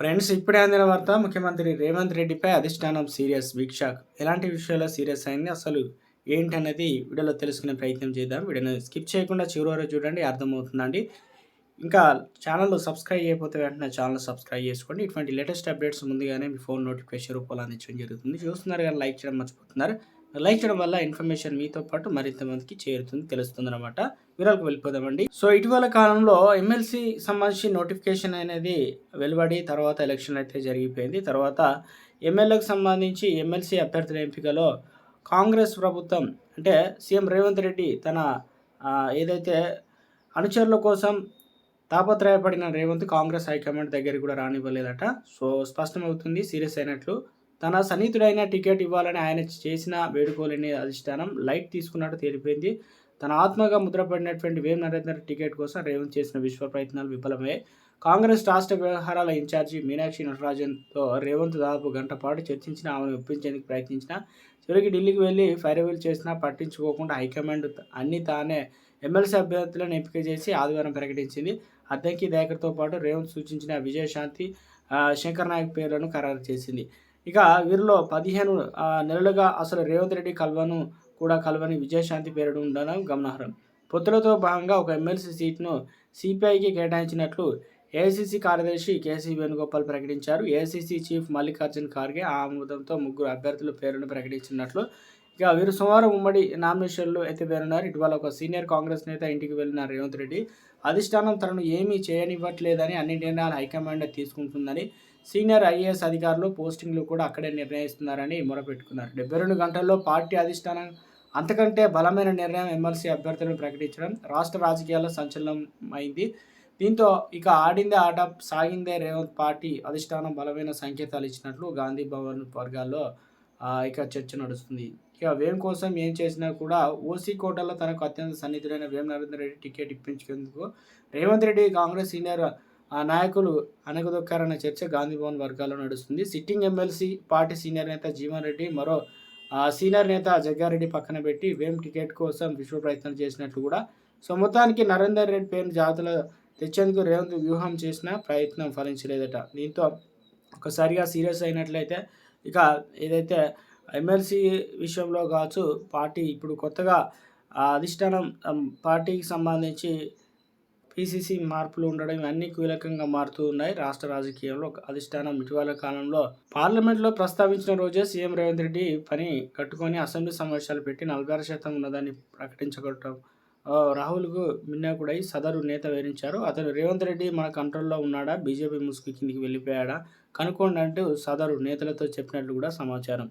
Friends ఇప్పుడే అందిన వార్త ముఖ్యమంత్రి రేవంత్ రెడ్డిపై అధిష్టానం సీరియస్ వీక్షాక్ ఎలాంటి విషయాల్లో సీరియస్ అయింది అసలు ఏంటన్నది వీడియోలో తెలుసుకునే ప్రయత్నం చేద్దాం. వీడియోని స్కిప్ చేయకుండా చివరి వరకు చూడండి అర్థమవుతుందండి. ఇంకా ఛానల్ సబ్స్క్రైబ్ చేయకపోతే వెంటనే ఛానల్ సబ్స్క్రైబ్ చేసుకోండి. ఇటువంటి లేటెస్ట్ అప్డేట్స్ ముందుగానే మీ ఫోన్ నోటిఫికేషన్ రూపంలో అందించడం జరుగుతుంది. చూస్తున్నారు కానీ లైక్ చేయడం మర్చిపోతున్నారు. లైక్ చేయడం వల్ల ఇన్ఫర్మేషన్ మీతో పాటు మరింత మందికి చేరుతుంది తెలుస్తుంది అనమాట వివరాలకు వెళ్ళిపోదామండి. సో ఇటీవల కాలంలో ఎమ్మెల్సీ సంబంధించి నోటిఫికేషన్ అనేది వెలువడి తర్వాత ఎలక్షన్ అయితే జరిగిపోయింది. తర్వాత ఎమ్మెల్యేకి సంబంధించి ఎమ్మెల్సీ అభ్యర్థుల ఎంపికలో కాంగ్రెస్ ప్రభుత్వం అంటే సీఎం రేవంత్ రెడ్డి తన ఏదైతే అనుచరుల కోసం తాపత్రయపడిన రేవంత్ కాంగ్రెస్ హైకమాండ్ దగ్గరికి కూడా రానివ్వలేదట. సో స్పష్టమవుతుంది సీరియస్ అయినట్లు తన సన్నిహితుడైన టికెట్ ఇవ్వాలని ఆయన చేసిన వేడుకోలేని అధిష్టానం లైట్ తీసుకున్నట్టు తేలిపోయింది. తన ఆత్మగా ముద్రపడినటువంటి వేం నరేందర్ టికెట్ కోసం రేవంత్ చేసిన విశ్వ ప్రయత్నాలు విఫలమయ్యాయి కాంగ్రెస్ రాష్ట్ర వ్యవహారాల ఇన్ఛార్జి మీనాక్షి నటరాజన్తో రేవంత్ దాదాపు గంట పాటు చర్చించిన ఆమెను ఒప్పించేందుకు ప్రయత్నించిన చివరికి ఢిల్లీకి వెళ్ళి ఫైర్వెల్ చేసినా పట్టించుకోకుండా హైకమాండ్ అన్ని తానే ఎమ్మెల్సీ అభ్యర్థులను ఎంపిక చేసి ఆదివారం ప్రకటించింది. అద్దంకి దయాకర్తో పాటు రేవంత్ సూచించిన విజయశాంతి శంకర్ నాయక్ పేర్లను ఖరారు చేసింది. ఇక వీరిలో పదిహేను నెలలుగా అసలు రేవంత్ రెడ్డి కల్వను కూడా కల్వని విజయశాంతి పేరుడు ఉండడం గమనార్హం. పొత్తులతో భాగంగా ఒక ఎమ్మెల్సీ సీట్ను సిపిఐకి కేటాయించినట్లు ఏఐసిసి కార్యదర్శి కేసీ వేణుగోపాల్ ప్రకటించారు. ఏఐసిసి చీఫ్ మల్లికార్జున్ ఖార్గే ఆ ఆమోదంతో ముగ్గురు అభ్యర్థుల పేరును ప్రకటించినట్లు ఇక వీరు సోమవారం ఉమ్మడి నామినేషన్లు అయితే పేరున్నారు ఇటీవల ఒక సీనియర్ కాంగ్రెస్ నేత ఇంటికి వెళ్ళిన రేవంత్ రెడ్డి అధిష్టానం తనను ఏమీ చేయనివ్వట్లేదని అన్ని నిర్ణయాలు హైకమాండ్ తీసుకుంటుందని సీనియర్ ఐఏఎస్ అధికారులు పోస్టింగ్లు కూడా అక్కడే నిర్ణయిస్తున్నారని మొరపెట్టుకున్నారు. డెబ్బై రెండు గంటల్లో పార్టీ అధిష్టానం అంతకంటే బలమైన నిర్ణయం ఎమ్మెల్సీ అభ్యర్థులను ప్రకటించడం రాష్ట్ర రాజకీయాల్లో సంచలనం అయింది దీంతో ఇక ఆడిందే ఆట సాగిందే రేవంత్ పార్టీ అధిష్టానం బలమైన సంకేతాలు ఇచ్చినట్లు గాంధీ భవన్ వర్గాల్లో ఇక చర్చ నడుస్తుంది. ఇక వేం కోసం ఏం చేసినా కూడా ఓసీ కోటలో తనకు అత్యంత సన్నిహితుడైన వేం నరేంద్ర రెడ్డి టికెట్ ఇప్పించుకేందుకు రేవంత్ రెడ్డి కాంగ్రెస్ సీనియర్ ఆ నాయకులు అనగదొక్కారన్న చర్చ గాంధీ భవన్ వర్గాల్లో నడుస్తుంది. సిట్టింగ్ ఎమ్మెల్సీ పార్టీ సీనియర్ నేత జీవన్ రెడ్డి మరో సీనియర్ నేత జగ్గారెడ్డి పక్కన పెట్టి వేం టికెట్ కోసం విశ్వ ప్రయత్నం చేసినట్లు కూడా. సో మొత్తానికి నరేందర్ రెడ్డి పేరు జాతులు తెచ్చేందుకు రేవంత్ వ్యూహం చేసిన ప్రయత్నం ఫలించలేదట. దీంతో ఒకసారిగా సీరియస్ అయినట్లయితే ఇక ఏదైతే ఎమ్మెల్సీ విషయంలో కావచ్చు పార్టీ ఇప్పుడు కొత్తగా అధిష్టానం పార్టీకి సంబంధించి పిసిసి మార్పులు ఉండడం ఇవన్నీ కీలకంగా మారుతూ ఉన్నాయి. రాష్ట్ర రాజకీయంలో అధిష్టానం ఇటీవల కాలంలో పార్లమెంట్లో ప్రస్తావించిన రోజే సీఎం రేవంత్ రెడ్డి పని కట్టుకొని అసెంబ్లీ సమావేశాలు పెట్టి నలభై ఆరు శాతం ఉన్నదాన్ని ప్రకటించగలటం. రాహుల్కు మిన్నాకుడై సదరు నేత వివరించారు అతను రేవంత్ రెడ్డి మన కంట్రోల్లో ఉన్నాడా? బీజేపీ ముసుగు కిందికి వెళ్ళిపోయాడా? కనుక్కోండి అంటూ సదరు నేతలతో చెప్పినట్లు కూడా సమాచారం.